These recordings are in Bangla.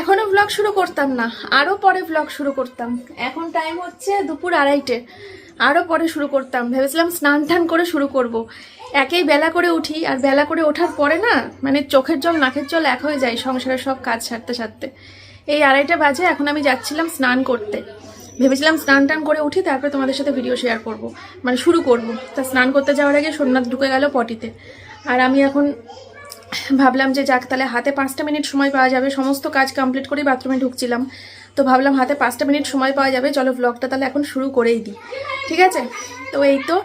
এখনও ব্লগ শুরু করতাম না আরও পরে ব্লগ শুরু করতাম। এখন টাইম হচ্ছে দুপুর আড়াইটে আরও পরে শুরু করতাম। ভেবেছিলাম স্নান টান করে শুরু করব। একেই বেলা করে উঠি, আর বেলা করে ওঠার পরে না মানে চোখের জল, নাকের জল এক হয়ে যায় সংসারের সব কাজ সারতে সারতে। এই আড়াইটা বাজে, এখন আমি যাচ্ছিলাম স্নান করতে। ভেবেছিলাম স্নান টান করে উঠি, তারপরে তোমাদের সাথে ভিডিও শেয়ার করব। মানে শুরু করব। তা স্নান করতে যাওয়ার আগে সোমনাথ ঢুকে গেল পটিতে। আর আমি এখন ভাবলাম যে যাক, তাহলে হাতে পাঁচটা মিনিট সময় পাওয়া যাবে। সমস্ত কাজ কমপ্লিট করেই বাথরুমে ঢুকছিলাম। তো ভাবলাম হাতে পাঁচটা মিনিট সময় পাওয়া যাবে। চলো ব্লগটা তাহলে এখন শুরু করেই দিই। ঠিক আছে? তো এই তো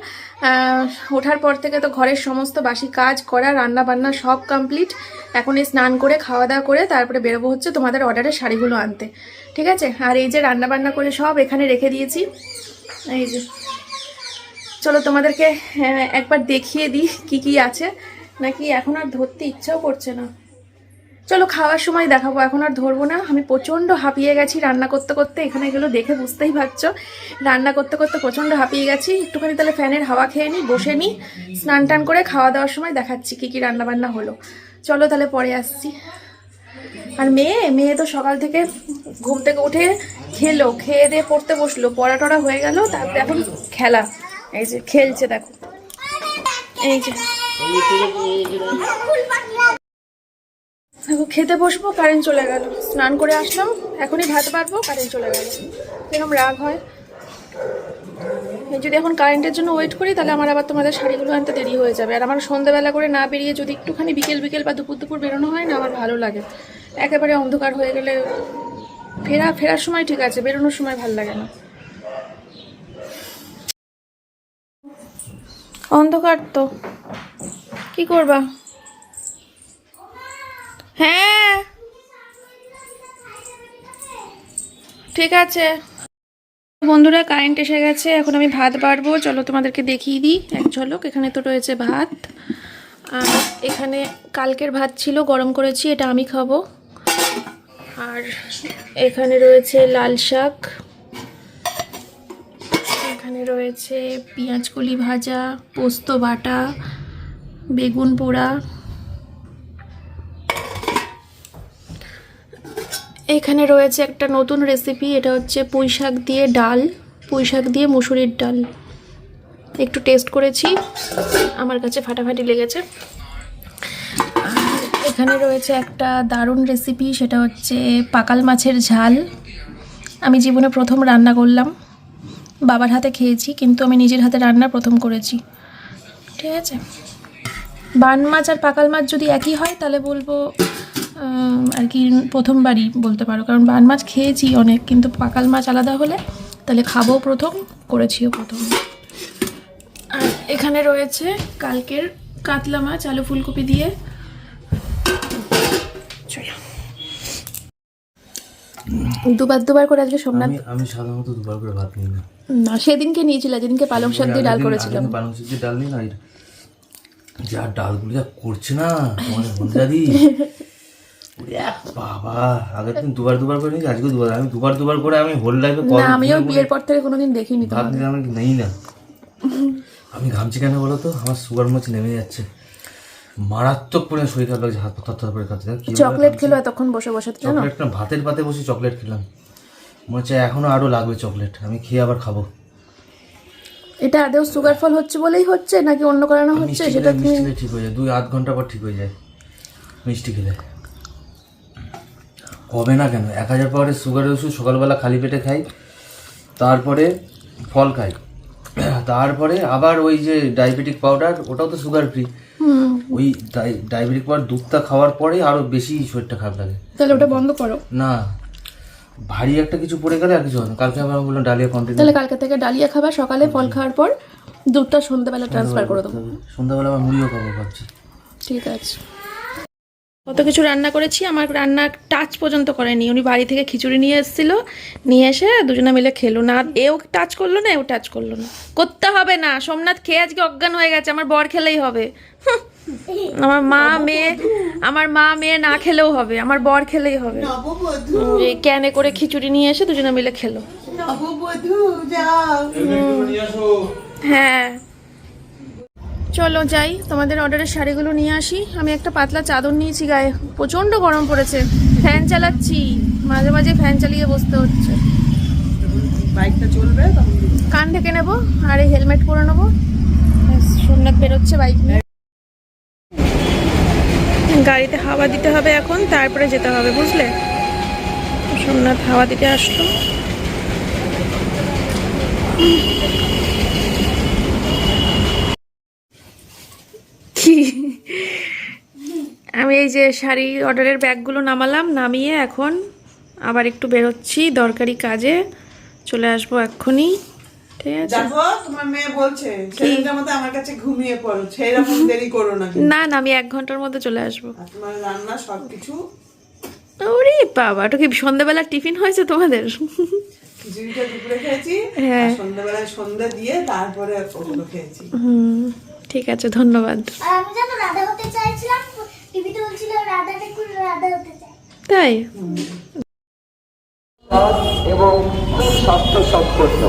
ওঠার পর থেকে তো ঘরের সমস্ত বাসি কাজ করা রান্না বান্না সব কমপ্লিট এখন এই স্নান করে খাওয়া দাওয়া করে, তারপরে বেরোবো হচ্ছে তোমাদের অর্ডারের শাড়িগুলো আনতে। ঠিক আছে? আর এই যে রান্না বান্না করে সব এখানে রেখে দিয়েছি। এই যে, চলো তোমাদেরকে একবার দেখিয়ে দিই কি কি আছে। নাকি এখন আর ধরতে ইচ্ছাও করছে না? চলো খাওয়ার সময় দেখাবো, এখন আর ধরবো না। আমি প্রচণ্ড হাঁপিয়ে গেছি রান্না করতে করতে, এখানে এগুলো দেখে বুঝতেই পারছ। রান্না করতে করতে প্রচণ্ড হাঁপিয়ে গেছি। একটুখানি তাহলে ফ্যানের হাওয়া খেয়ে নিই বসে নিই স্নান টান করে খাওয়া দাওয়ার সময় দেখাচ্ছি কী কী রান্নাবান্না হলো। চলো তাহলে পরে আসছি। আর মেয়ে মেয়ে তো সকাল থেকে ঘুম থেকে উঠে খেলো, খেয়ে দিয়ে পড়তে বসল। পড়া টড়া হয়ে গেল, তারপরে এখন খেলা। এই যে খেলছে, দেখো। এই যে খেতে বসবো, কারেন্ট চলে গেল। স্নান করে আসলাম, এখনই ভাত পারব কারেন্ট চলে গেল। এরকম রাগ হয়। যদি এখন কারেন্টের জন্য ওয়েট করি, তাহলে আমার আবার তোমাদের শাড়িগুলো আনতে দেরি হয়ে যাবে। আর আমার সন্ধ্যাবেলা করে না বেরিয়ে যদি একটুখানি বিকেল বিকেল বা দুপুর দুপুর বেরোনো হয় না, আমার ভালো লাগে। একেবারে অন্ধকার হয়ে গেলে ফেরা, ফেরার সময় ঠিক আছে, বেরোনোর সময় ভালো লাগে না। অন্ধকার তো। কি করবা? হ্যাঁ। ঠিক আছে। বন্ধুরা কারেন্ট এসে গেছে, এখন আমি ভাত বাড়বো। চলো তোমাদেরকে দেখিয়ে দিই। এক ঝলক, এখানে তো রয়েছে ভাত। আর এখানে কালকের ভাত ছিল, গরম করেছি, এটা আমি খাব। আর এখানে রয়েছে লাল শাক। এখানে রয়েছে পেঁয়াজ কলি ভাজা, পোস্ত বাটা বেগুন পোড়া। এখানে রয়েছে একটা নতুন রেসিপি এটা হচ্ছে পুঁই শাক দিয়ে ডাল পুঁই শাক দিয়ে মুসুরির ডাল। একটু টেস্ট করেছি, আমার কাছে ফাটাফাটি লেগেছে। এখানে রয়েছে একটা দারুণ রেসিপি সেটা হচ্ছে পাকাল মাছের ঝাল। আমি জীবনে প্রথম রান্না করলাম, বাবার হাতে খেয়েছি, কিন্তু আমি নিজের হাতে রান্না প্রথম করেছি। ঠিক আছে? বান মাছ আর পাকাল মাছ যদি একই হয় তাহলে বলব আর কি প্রথমবারই বলতে পারো। কারণ বান মাছ খেয়েছি অনেক কিন্তু পাকাল মাছ আলাদা হলে তাহলে খাব প্রথম করেছিও প্রথম। আর এখানে রয়েছে কালকের কাতলা মাছ আলু ফুলকপি দিয়ে। দুবার দুবার করে আজকে সোমনাথ আমি সাধারণত দুবার করে ভাত নিই না। না সেদিনকে নিয়েছিল যেদিনকে পালং শাক দিয়ে ডাল করেছিলাম। পালং শাক দিয়ে ডাল নিই না যা ডালগুলো যা করছে না তোমাদের বন্ধাদি বাবা আগের দিন দুবার দুবার করে নিয়েছি আজকে দুবার। আমি দুবার দুবার করে আমি হোল লাইফে না আমিও বিয়ের পর থেকে কোনোদিন দেখিনি তো ভাত নিলে আমি নেই না। আমি ঘামছি কেন বলো তো? আমার সুগার মাছ নেমে যাচ্ছে। মারাত্মক পরিমাণে শরীর খারাপ লাগছে হাত পা থরথর করে কাঁপছে চকলেট খেলো এতক্ষণ বসে বসে জানো? চকলেট ভাতের পাতে বসে চকলেট খেলাম। মনে হচ্ছে এখনও আরও লাগবে চকলেট। আমি খেয়ে আবার খাব। এটা আদেও সুগার ফল হচ্ছে বলেই হচ্ছে নাকি অন্য কারণে হচ্ছে? সেটা তুমি মিষ্টি ঠিক হয়ে যায়। দুই আধ ঘণ্টা পর ঠিক হয়ে যায়। মিষ্টি খেলে। হবে না কেন? এক হাজার পাওয়ারের সুগারের ওষুধ সকালবেলা খালি পেটে খাই তারপরে ফল খাই। তারপরে আবার ওই যে ডায়াবেটিক পাউডার ওটাও তো সুগার ফ্রি ওই ডায়াবেটিক পাউডার দুধটা খাওয়ার পরে আরও বেশি শরীরটা খারাপ লাগে। তাহলে ওটা বন্ধ করো। না। ভারী একটা কিছু পড়ে গেলে আর কিছু হয় না। কালকে আমার বললাম ডালিয়া কন্টিনিউ তাহলে কালকে থেকে ডালিয়া খাবা সকালে ফল খাওয়ার পর দুধটা সন্ধ্যাবেলা ট্রান্সফার করে দেবো। সন্ধ্যাবেলা আবার মুড়িও খাব ভাবছি। ঠিক আছে। কত কিছু রান্না করেছি আমার রান্না টাচ পর্যন্ত করেনি। উনি বাড়ি থেকে খিচুড়ি নিয়ে এসেছিল নিয়ে এসে দুজনে মিলে খেলো। না এও টাচ করল না এও টাচ করল না। করতে হবে না। সোমনাথ খেয়ে আজকে অজ্ঞান হয়ে গেছে আমার বর খেলেই হবে। আমার মা মেয়ে আমার মা মেয়ে না খেলেও হবে আমার বর খেলেই হবে। ক্যানে করে খিচুড়ি নিয়ে এসে দুজনে মিলে খেলো। হ্যাঁ। চলো যাই তোমাদের অর্ডারের শাড়িগুলো নিয়ে আসি। আমি একটা পাতলা চাদর নিয়েছি গায়ে প্রচণ্ড গরম পড়েছে। ফ্যান চালাচ্ছি মাঝে মাঝে ফ্যান চালিয়ে বসতে হচ্ছে। বাইকটা চলবে কান ঢেকে নেব আর এই হেলমেট পরে নেব। সোমনাথ বেরোচ্ছে বাইক নিয়ে। গাড়িতে হাওয়া দিতে হবে এখন, তারপরে যেতে হবে, বুঝলে? সোমনাথ হাওয়া দিতে আসলো আমি এই যে শাড়ি অর্ডারের ব্যাগগুলো নামালাম, নামিয়ে এখন আবার একটু বেরোচ্ছি দরকারি কাজে। চলে আসব এক্ষুনি। ঠিক আছে? দেখো তোমার মেয়ে বলছে ছেলেটার মতো আমার কাছে ঘুমিয়ে পড়ো সেরকম দেরি করো না না না আমি এক ঘণ্টার মধ্যে চলে আসব। তোমার রান্না সবকিছু? ওরে বাবা ওটা কি সন্ধ্যাবেলা টিফিন হয়েছে তোমাদের? খিচুড়িটা দুপুরে খেয়েছি হ্যাঁ। সন্ধ্যা দিয়ে তারপরে ওগুলো খেয়েছি। হুম ঠিক আছে ধন্যবাদ। আমি যেন রাধা হতে চাইছিলাম টিভিতে বলছিল রাধা ঠাকুর রাধা হতে চাই। তাই? এবং খুব স্বাস্থ্য সম্পন্ন।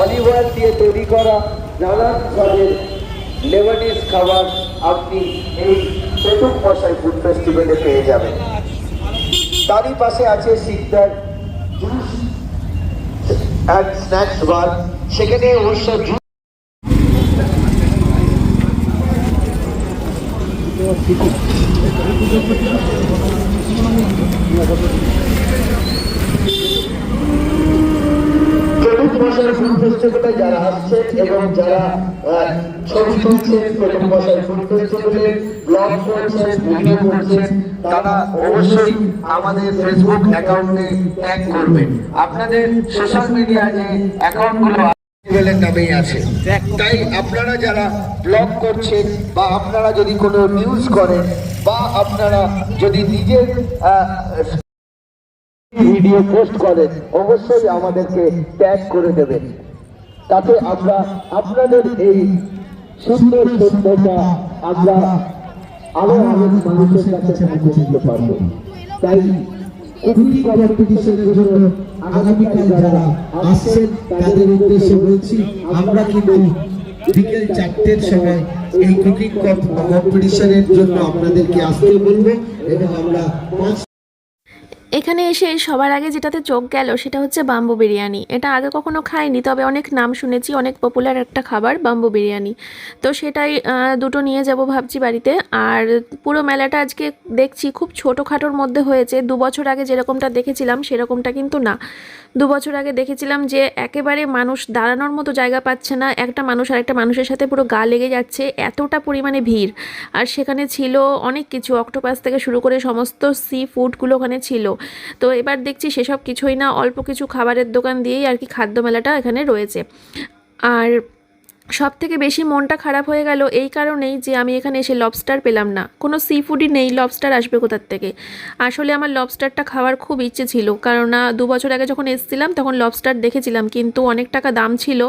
অলিভ অয়েল দিয়ে তৈরি করা নানান ধরনের লেবানিজ খাবার আপনি এই প্রথম মশাই ফুড ফেস্টিভ্যালে পেয়ে যাবেন। তারই পাশে আছে Sikdar juice and snacks bar সেখানে অবশ্য জুস প্রথম তারা অবশ্যই আমাদের ফেসবুক করবেন আপনাদের সোশ্যাল মিডিয়া অ্যাকাউন্টগুলো নামেই আছে। তাই আপনারা যারা ব্লগ করছেন বা আপনারা যদি কোনো নিউজ করেন বা আপনারা যদি নিজের ভিডিও পোস্ট করেন অবশ্যই আমাদেরকে ট্যাগ করে দেবেন তাতে আমরা আপনাদের এই সুন্দর সন্ধ্যাটা আমরা আরও অনেক মানুষের কাছে পৌঁছে দিতে পারব। তাই বিকেল চারটের সময় এই কুকিং কম্পিটিশনের জন্য আপনাদেরকে আসতে বলব এবং আমরা এখানে এসে সবার আগে যেটাতে চোখ গেল সেটা হচ্ছে বাম্বু বিরিয়ানি। এটা আগে কখনো খাইনি, তবে অনেক নাম শুনেছি, অনেক পপুলার একটা খাবার বাম্বু বিরিয়ানি। তো সেটাই দুটো নিয়ে যাব ভাবছি বাড়িতে। আর পুরো মেলাটা আজকে দেখছি খুব ছোটোখাটোর মধ্যে হয়েছে। দু বছর আগে যেরকমটা দেখেছিলাম সেরকমটা কিন্তু না। দু বছর আগে দেখেছিলাম যে একেবারে মানুষ দাঁড়ানোর মতো জায়গা পাচ্ছে না। একটা মানুষ আর একটা মানুষের সাথে পুরো গা লেগে যাচ্ছে, এতটা পরিমাণে ভিড়। আর সেখানে ছিল অনেক কিছু, অক্টোপাস থেকে শুরু করে সমস্ত সি ফুডগুলো ওখানে ছিল। তো এবার দেখছি সেসব কিছুই না, অল্প কিছু খাবারের দোকান দিয়েই আর কি খাদ্য মেলাটা এখানে রয়েছে। আর সব থেকে বেশি মনটা খারাপ হয়ে গেল এই কারণেই যে আমি এখানে এসে লবস্টার পেলাম না। কোনো সি ফুডই নেই লবস্টার আসবে কোথার থেকে? আসলে আমার লবস্টারটা খাওয়ার খুব ইচ্ছে ছিল কারণ দু বছর আগে যখন এসেছিলাম তখন লবস্টার দেখেছিলাম, কিন্তু অনেক টাকা দাম ছিল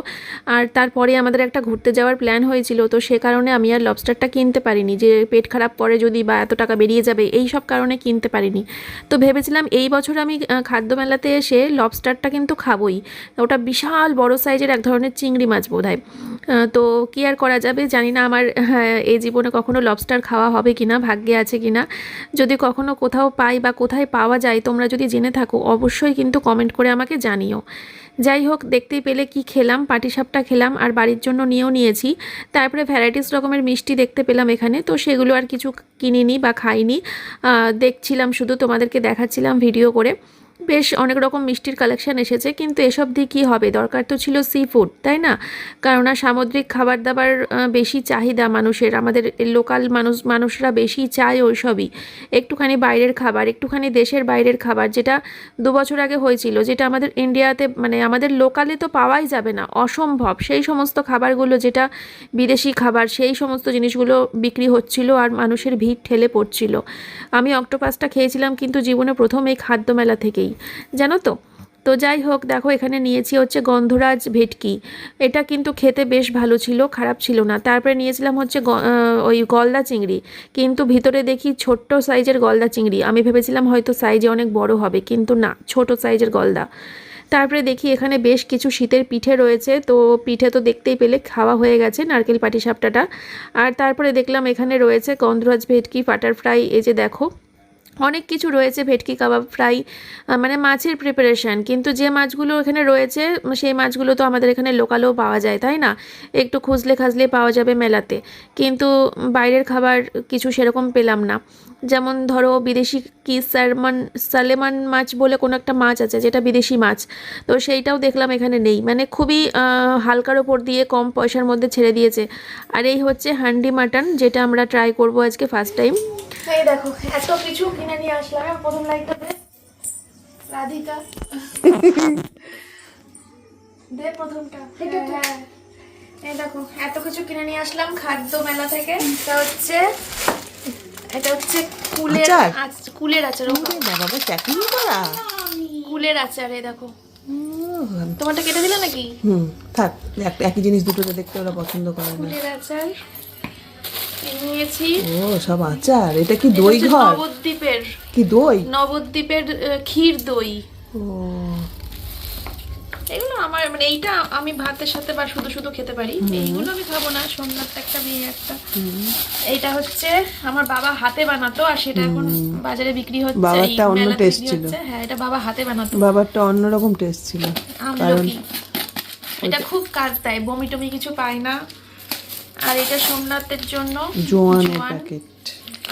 আর তারপরে আমাদের একটা ঘুরতে যাওয়ার প্ল্যান হয়েছিল, তো সে কারণে আমি আর লবস্টারটা কিনতে পারিনি। যে পেট খারাপ পরে যদি বা এত টাকা বেরিয়ে যাবে, এই সব কারণে কিনতে পারিনি। তো ভেবেছিলাম এই বছর আমি খাদ্য মেলাতে এসে লবস্টারটা কিন্তু খাবোই। ওটা বিশাল বড় সাইজের এক ধরনের চিংড়ি মাছ বোধ হয় তো কি আর করা যাবে? জানি না আমার এই জীবনে কখনো লবস্টার খাওয়া হবে কিনা, ভাগ্যে আছে কিনা। যদি কখনো কোথাও পাই বা কোথায় পাওয়া যায়, তোমরা যদি জেনে থাকো, অবশ্যই কিন্তু কমেন্ট করে আমাকে জানিও। যাই হোক দেখতেই পেলে কি খেলাম, পাটিসাপটা খেলাম, আর বাড়ির জন্য নিয়েও নিয়েছি। তারপরে ভ্যারাইটিস রকমের মিষ্টি দেখতে পেলাম এখানে, তো সেগুলো আর কিছু কিনিনি বা খাইনি। দেখছিলাম, শুধু তোমাদেরকে দেখাচ্ছিলাম ভিডিও করে। বেশ অনেক রকম মিষ্টির কালেকশান এসেছে, কিন্তু এসব দিয়ে কী হবে? দরকার তো ছিল সি ফুড তাই না? কেননা সামুদ্রিক খাবার দাবার বেশি চাহিদা মানুষের, আমাদের লোকাল মানুষ, মানুষরা বেশি চায় ওইসবই। একটুখানি বাইরের খাবার, একটুখানি দেশের বাইরের খাবার, যেটা দু বছর আগে হয়েছিল, যেটা আমাদের ইন্ডিয়াতে মানে আমাদের লোকালে তো পাওয়াই যাবে না, অসম্ভব। সেই সমস্ত খাবারগুলো যেটা বিদেশি খাবার, সেই সমস্ত জিনিসগুলো বিক্রি হচ্ছিল আর মানুষের ভিড় ঠেলে পড়ছিল। আমি অক্টোপাসটা খেয়েছিলাম, কিন্তু জীবনে প্রথম এই খাদ্য মেলা থেকেই। জানো তো? তো যাই হোক, দেখো এখানে নিয়েছি হচ্ছে গন্ধরাজ ভেটকি। এটা কিন্তু খেতে বেশ ভালো ছিল, খারাপ ছিল না। তারপরে নিয়েছিলাম হচ্ছে ওই গলদা চিংড়ি। কিন্তু ভিতরে দেখি ছোট্ট সাইজের গলদা চিংড়ি। আমি ভেবেছিলাম হয়তো সাইজে অনেক বড় হবে, কিন্তু না, ছোট সাইজের গলদা। তারপরে দেখি এখানে বেশ কিছু শীতের পিঠে রয়েছে। তো পিঠে তো দেখতেই পেলে, খাওয়া হয়ে গেছে নারকেল পাটিসাপটাটা আর তারপরে দেখলাম এখানে রয়েছে গন্ধরাজ ভেটকি বাটার ফ্রাই এই যে দেখো। অনেক কিছু রয়েছে, ভেটকি কাবাব ফ্রাই মানে মাছের প্রিপারেশান কিন্তু যে মাছগুলো এখানে রয়েছে, সেই মাছগুলো তো আমাদের এখানে লোকালেও পাওয়া যায়, তাই না? একটু খুঁজলে খাজলে পাওয়া যাবে মেলাতে। কিন্তু বাইরের খাবার কিছু সেরকম পেলাম না। যেমন ধরো বিদেশি কি স্যালমন সালেমান মাছ বলে কোনো একটা মাছ আছে, যেটা বিদেশি মাছ। তো সেইটাও দেখলাম এখানে নেই। মানে খুবই হালকার ওপর দিয়ে কম পয়সার মধ্যে ছেড়ে দিয়েছে। আর এই হচ্ছে হান্ডি মাটন, যেটা আমরা ট্রাই করব আজকে ফার্স্ট টাইম এই দেখো এত কিছু কিনে নিয়ে আসলাম। প্রথম লাইটটা দে। রাধিকা। দে প্রথমটা। হ্যাঁ এই দেখো এত কিছু কিনে নিয়ে আসলাম খাদ্য মেলা থেকে। এটা হচ্ছে এটা হচ্ছে কুলের আচার? কুলের আচার। বাবা চাকরি করা? কুলের আচার এই দেখো। তোমারটা কেটে দিলে নাকি? হুম থাক এক- একই জিনিস দুটোতে দেখতে ওরা পছন্দ করে না। কুলের আচার। নিয়েছি। ও সব আচার। এটা কি দই হচ্ছে ঘর? নবদ্বীপের। কি দই? নবদ্বীপের ক্ষীর দই। ও। এগুলো আমার মানে এইটা আমি ভাতের সাথে বা শুধু শুধু খেতে পারি। এইগুলো আমি খাব না সোমনাথ একটা মেয়ে একটা। এইটা হচ্ছে আমার বাবা হাতে বানাতো আর সেটা এখন বাজারে বিক্রি হচ্ছে বাবারটা অন্য বিক্রি ছিল। হ্যাঁ এটা বাবা হাতে বানাতো। বাবারটা অন্যরকম টেস্ট ছিল। এটা খুব কাজ দেয় বমি টমি কিছু পায় না। আর এটা সোমনাথের জন্য জোয়ানের প্যাকেট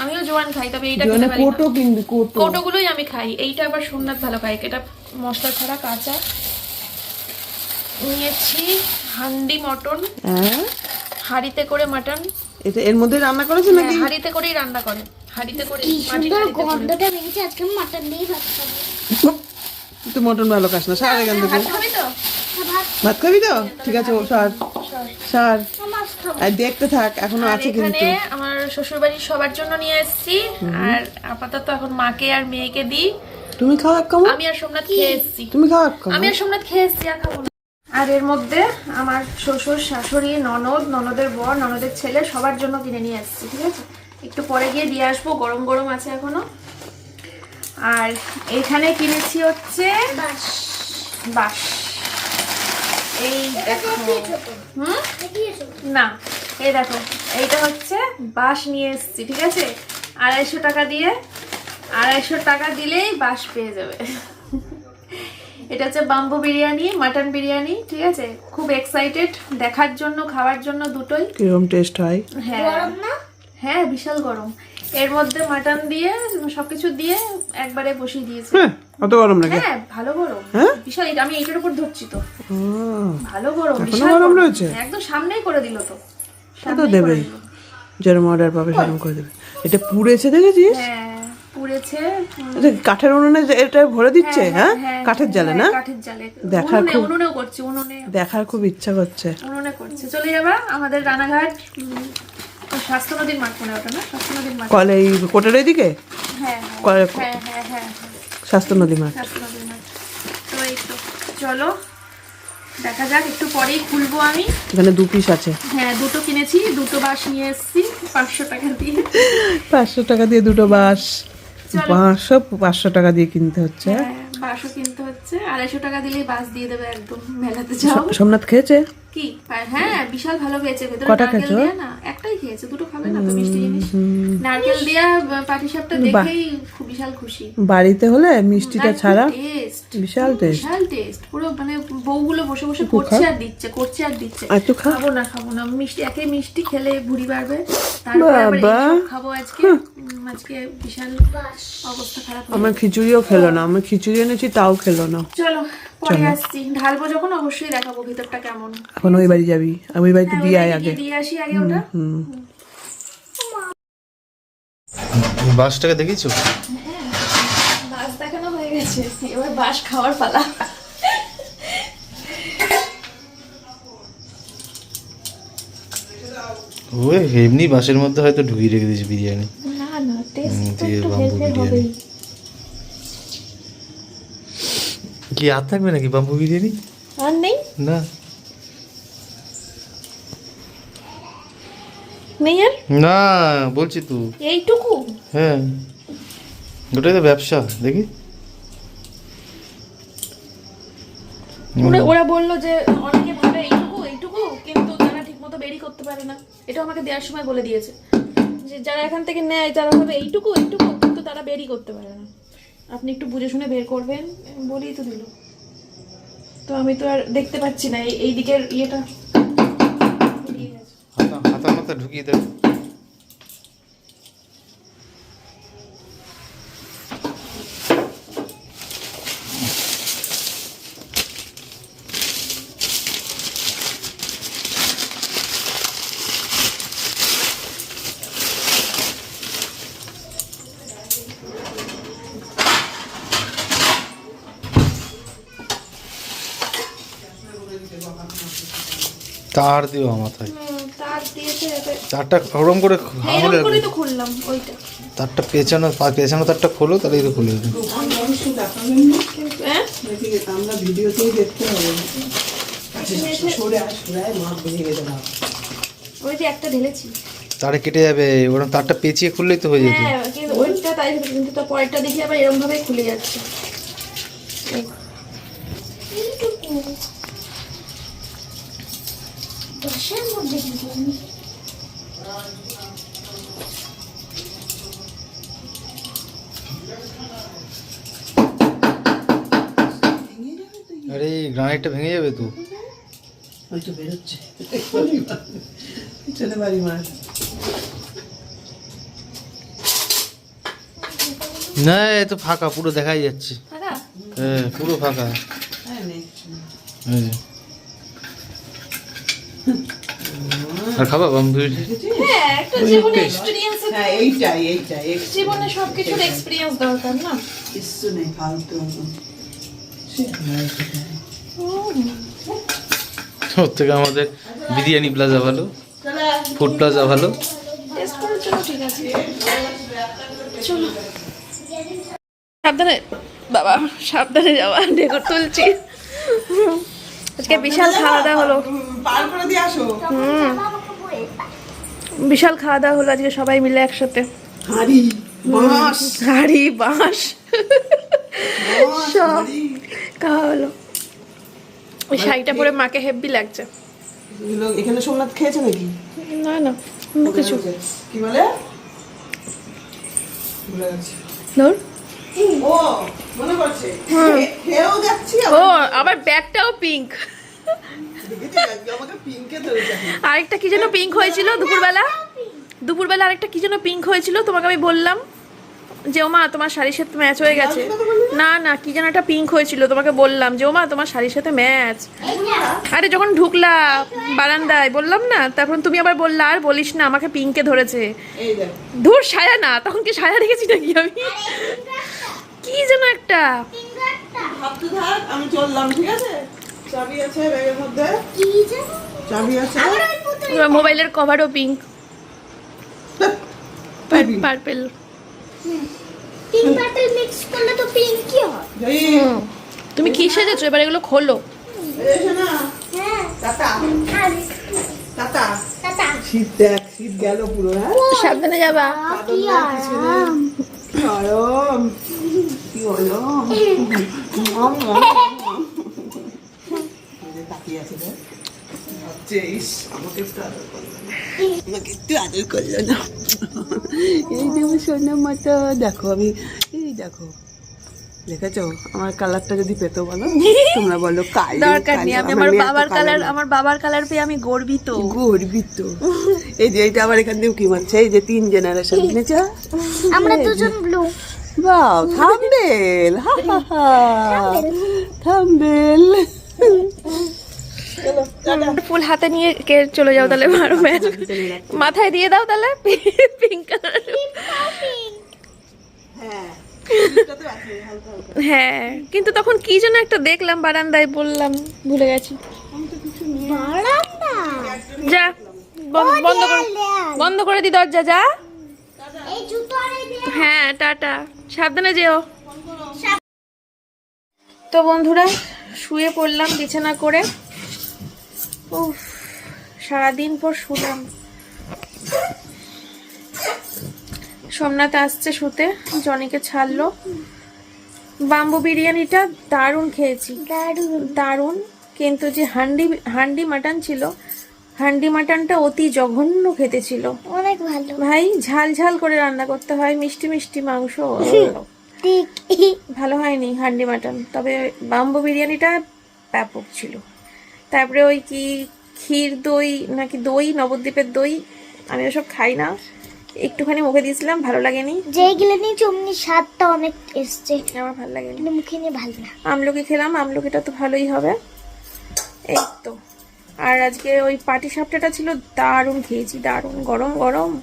আমিও জোয়ান খাই তবে এইটা জোয়ানে খেতে পারি কোটো কিনবি কোটো। কৌটোগুলোই আমি খাই এইটা আবার সোমনাথ ভালো খাই এটা মশলা ছাড়া কাঁচা। নিয়েছি হান্ডি মটন। হ্যাঁ? হাঁড়িতে করে মাটন। এটা এর মধ্যে রান্না করেছে নাকি? হাঁড়িতে করেই রান্না করে। হাঁড়িতে করে কি সুন্দর গন্ধটা বেরিয়েছে আজকে মাটন দিয়ে ভাত খাব। তুই মটন ভালো খাস না সার এখান থেকে। ভাত খাবি তো? ভাত। ভাত খাবি তো? ঠিক আছে ও সার। সার। আর দেখতে থাক এখনও আছে কিন্তু। আমার শ্বশুর বাড়ির সবার জন্য নিয়ে এসেছি। আর আপাতত এখন মাকে আর মেয়েকে দিই। তুমি খাও এক আমি আর সোমনাথ খেয়ে এসেছি। তুমি খাও এক আমি আর সোমনাথ খেয়ে এসেছি আর খাব না। আর এর মধ্যে আমার শ্বশুর শাশুড়ি ননদ ননদের বর ননদের ছেলে সবার জন্য কিনে নিয়ে এসেছি ঠিক আছে? একটু পরে গিয়ে দিয়ে আসব গরম গরম আছে এখনও। আর এখানে কিনেছি হচ্ছে বাস বাস এই দেখো। হুম? না এই দেখো এইটা হচ্ছে বাঁশ নিয়ে এসেছি ঠিক আছে? আড়াইশো টাকা দিয়ে আড়াইশো টাকা দিলেই বাঁশ পেয়ে যাবে। এটা হচ্ছে বাম্বু বিরিয়ানি মাটন বিরিয়ানি ঠিক আছে? খুব এক্সাইটেড দেখার জন্য খাওয়ার জন্য দুটোই। কীরকম টেস্ট হয়? হ্যাঁ। হ্যাঁ বিশাল গরম। এর মধ্যে মাটন দিয়ে সবকিছু দিয়ে একবারে বসিয়ে দিয়েছি। হ্যাঁ অত গরম নাকি? হ্যাঁ ভালো গরম। হ্যাঁ? বিশাল এটা আমি এইটার উপর ধরছি তো। ভালো গরম বিশাল গরম রয়েছে? একদম সামনেই করে দিল তো। তা। যেরকম অর্ডার পাবে সেরকম করে দেবে। এটা পুড়েছে দেখেছিস? হ্যাঁ পুড়েছে। কাঠের উনুনে এটা ভরে দিচ্ছে হ্যাঁ কাঠের জালে না? হ্যাঁ, কাঠের জালে। দেখার খুব- উনুনেও করছে উনুনে। দেখার খুব ইচ্ছা করছে। উনুনে করছে। চলে যাবা আমাদের রানাঘাট স্বাস্থ্য নদীর মাঠ মনে ওটা না? স্বাস্থ্য নদীর মাঠ। কলে এই কোটের হ্যাঁ হ্যাঁ হ্যাঁ হ্যাঁ হ্যাঁ। স্বাস্থ্য নদী মাঠ। তো এই তো চলো দেখা যাক একটু পরেই খুলবো আমি। এখানে দু পিস আছে। হ্যাঁ দুটো কিনেছি দুটো বাস নিয়ে এসেছি পাঁচশো টাকা দিয়ে। পাঁচশো টাকা দিয়ে দুটো বাস চলো। বাঁশও পাঁচশো টাকা দিয়ে কিনতে হচ্ছে। হ্যাঁ বাসও কিনতে হচ্ছে। আড়াইশো টাকা দিলেই বাস দিয়ে দেবে একদম মেলাতে যাও। সোমনাথ খেয়েছে? কি? হ্যাঁ বিশাল ভালো পেয়েছে ভেতরে নারকেল দেয়া না? একটাই খেয়েছে দুটো খাবে না তো মিষ্টি জিনিস? নারকেল দেয়া পাটিসাপটা দেখেই খুব বিশাল খুশি। বাড়িতে হলে মিষ্টিটা ছাড়া বিশাল টেস্ট বিশাল টেস্ট পুরো মানে বউগুলো বসে বসে করছে আর দিচ্ছে করছে আর দিচ্ছে। একটু খাব না খাব না। মিষ্টি একে মিষ্টি খেলে ভুড়ি বাড়বে। তারপরে আবার খাব আজকে। আজকে বিশাল অবস্থা খারাপ আমার খিচুড়িও খেলো না। আমার খিচুড়ি এনেছি তাও খেলো না। চলো পরে আসছি। ঢালবো যখন অবশ্যই দেখাবো ভিতরটা কেমন। এখন ওই বাড়ি যাবি। আমি ওই বাড়িতে হ্যাঁ, দিয়ে আয় আগে। দিয়ে আসি আগে ওটা। বাসটাকে দেখিছো বাস দেখানো হয়ে গেছে। এবার বাস খাওয়ার পালা। ওই এমনি বাসের মধ্যে হয়তো ঢুকিয়ে রেখে দিয়েছে বিরিয়ানি। না না টেস্ট তো একটু বিরিয়ানি। কি আর থাকবে নাকি? বাম্বু বিরিয়ানি? আর নেই? না। নেই আর না বলছি তো। এইটুকু? হ্যাঁ। ওটাই তো ব্যবসা দেখি। ওরা- ওরা বলল যে অনেকে ভাবে এইটুকু এইটুকু কিন্তু তারা ঠিক মতো বেরি করতে পারে না। এটা আমাকে দেওয়ার সময় বলে দিয়েছে। যে যারা এখান থেকে নেয় তারা ভাবে এইটুকু এইটুকু কিন্তু তারা বেরি করতে পারে না। আপনি একটু বুঝে শুনে বের করবেন, বলেই তো দিল। তো আমি তো আর দেখতে পাচ্ছি না, এই দিকের ইয়েটা। ঢুকিয়ে দেবে তার দিও মাথায়। তার দিয়েছে তারটা ওরম করে হ্যাঁ, করেই তো খুললাম ওইটা। তারটা পেছানো পেছানো তারটা খোলো তাহলে তো খুলে যাবে। আমরা হ্যাঁ? ভিডিওতেই দেখতে হবে ওই যে একটা ঢেলেছি। তারে কেটে যাবে ওরম তারটা পেঁচিয়ে খুললেই তো হয়ে যেত। হ্যাঁ ওইটা তাই কিন্তু দেখি আবার এরকম ভাবে খুলে যাচ্ছে। আরে ভেঙে যাবে তো? ওই তো বেরোচ্ছে। পিছনে বাড়ি মার না এ তো ফাঁকা পুরো দেখাই যাচ্ছে। হ্যাঁ পুরো ফাঁকা। হ্যাঁ নেই এই যে। আর খাবা বাম্বির হ্যাঁ একটা জীবনে এক্সপিরিয়েন্স হ্যাঁ এইটাই এইটাই জীবনে সবকিছুর এক্সপিরিয়েন্স দরকার না? কিছু নেই ফালতু। ওর থেকে আমাদের বিরিয়ানি প্লাজা ভালো ফুড প্লাজা ভালো। সাবধানে বাবা সাবধানে যাওয়া ঢেকুর তুলছি। আজকে বিশাল খাওয়া দাওয়া হলো বিশাল খাওয়া দাওয়া হলো আজকে সবাই মিলে একসাথে। হাড়ি বাঁশ। হাড়ি বাঁশ। সব খাওয়া হলো। ওই শাড়িটা পরে মাকে হেভি লাগছে। এখানে সোমনাথ খেয়েছে নাকি? না না অন্য কিছু। কি বলে? ধর। ও মনে পড়ছে। খেয়েও যাচ্ছি ও আবার। ব্যাগটাও পিঙ্ক আরেকটা কি যেন পিঙ্ক হয়েছিল দুপুরবেলা? দুপুরবেলা আরেকটা কি যেন পিঙ্ক হয়েছিল তোমাকে আমি বললাম। যে ওমা তোমার শাড়ির সাথে ম্যাচ হয়ে গেছে। না না? কি যেন একটা পিঙ্ক হয়েছিল তোমাকে বললাম যে ওমা তোমার শাড়ির সাথে ম্যাচ আরে যখন ঢুকলা বারান্দায় বললাম না তখন তুমি আবার বললা আর বলিস না আমাকে পিঙ্কে ধরেছে। ধুর সায়া না তখন কি সায়া রেখেছি নাকি আমি? কি যেন একটা। আমি চললাম ঠিক আছে? চাবি আছে ব্যাগের মধ্যে। যেন চাবি আছে। আমার ওই পুতুল তোমার মোবাইলের কভারও pink purple pink purple mix করলে তো পিঙ্কই হয়? তুমি কি সেজেছো? এবার এগুলো খোলো। এসে না। হ্যাঁ। শীত দেখ শীত গেল পুরো হ্যাঁ? সাবধানে যাবা। কি আরাম। গরম কি গরম মম তাকিয়ে আছে দেখ। ভাবছে ইস আমাকে একটু আদর করল না। আমাকে একটু আদর করল না। এই যে আমার সোনার মতো দেখো আমি এই দেখো দেখেছ? আমার কালারটা যদি পেতো বলো তোমরা বলো কালো দরকার নেই আমি আমার বাবার কালার আমার বাবার কালার পেয়ে আমি গর্বিত। গর্বিত। এই যে এইটা আবার এখান কি মারছে? এই যে তিন জেনারেশন নিচে আমরা দুজন ব্লু বাও থাম্বেল হা হা হা। থাম্বেল ফুল হাতে নিয়ে কে চলে যাও তাহলে মারো ম্যাচ মাথায় দিয়ে দাও তাহলে পিঙ্ক কালার হ্যাঁ। এটা তো আছে হালকা হালকা হ্যাঁ কিন্তু তখন কি যেন একটা দেখলাম বারান্দায় বললাম ভুলে গেছি। বারান্দা যা বন্ধ বন্ধ করে। বন্ধ করে দি দরজা যা। এই জুতো আর এই দিয়ে হ্যাঁ টাটা। সাবধানে যেও। তো বন্ধুরা শুয়ে পড়লাম বিছানা করে। উফ সারাদিন পর শুনলাম সোমনাথ আসছে শুতে জনিকে ছাড়লো। বাম্বু বিরিয়ানিটা দারুণ খেয়েছি। দারুণ। দারুণ কিন্তু যে হান্ডি হান্ডি মাটন ছিল হান্ডি মাটনটা অতি জঘন্য খেতে ছিল। অনেক ভালো। ভাই ঝাল ঝাল করে রান্না করতে হয় মিষ্টি মিষ্টি মাংস। ভালো হয়নি হান্ডি মাটন তবে বাম্বু বিরিয়ানিটা ব্যাপক ছিল। তারপরে ওই কি ক্ষীর দই নাকি দই নবদ্বীপের দই আমি ওসব খাই না। একটুখানি মুখে দিয়েছিলাম ভালো লাগেনি। যেগুলো নিয়ে চুমনি স্বাদটা অনেক এসছে। আমার ভালো লাগেনি। কিন্তু মুখে নিয়ে ভালো না। আমলকি খেলাম আমলকিটা তো ভালোই হবে। এই তো। আর আজকে ওই পাটি সাপটাটা ছিল দারুণ খেয়েছি দারুণ। গরম গরম।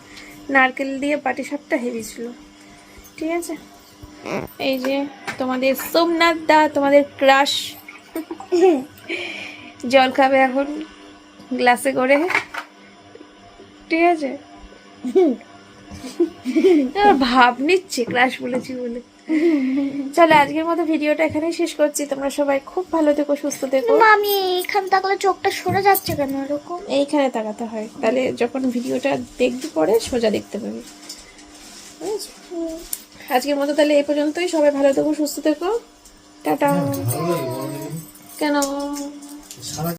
নারকেল দিয়ে পাটি সাপটা হেভি ছিল। ঠিক আছে? এই যে তোমাদের সোমনাথ দা তোমাদের ক্রাশ। জল খাবে এখন গ্লাসে করে। ঠিক আছে? ভাব নিচ্ছে ক্লাস বলেছি বলে। চলো আজকের মতো ভিডিওটা এখানেই শেষ করছি। তোমরা সবাই খুব ভালো থেকো সুস্থ থেকো। আমি এখান থাকলে চোখটা সরে যাচ্ছে কেন এরকম? এইখানে তাকাতে হয়। তাহলে যখন ভিডিওটা দেখবি পরে সোজা দেখতে পাবি। আজকের মতো তাহলে এই পর্যন্তই। সবাই ভালো থেকো সুস্থ থেকো। টাটা। কেন? はい。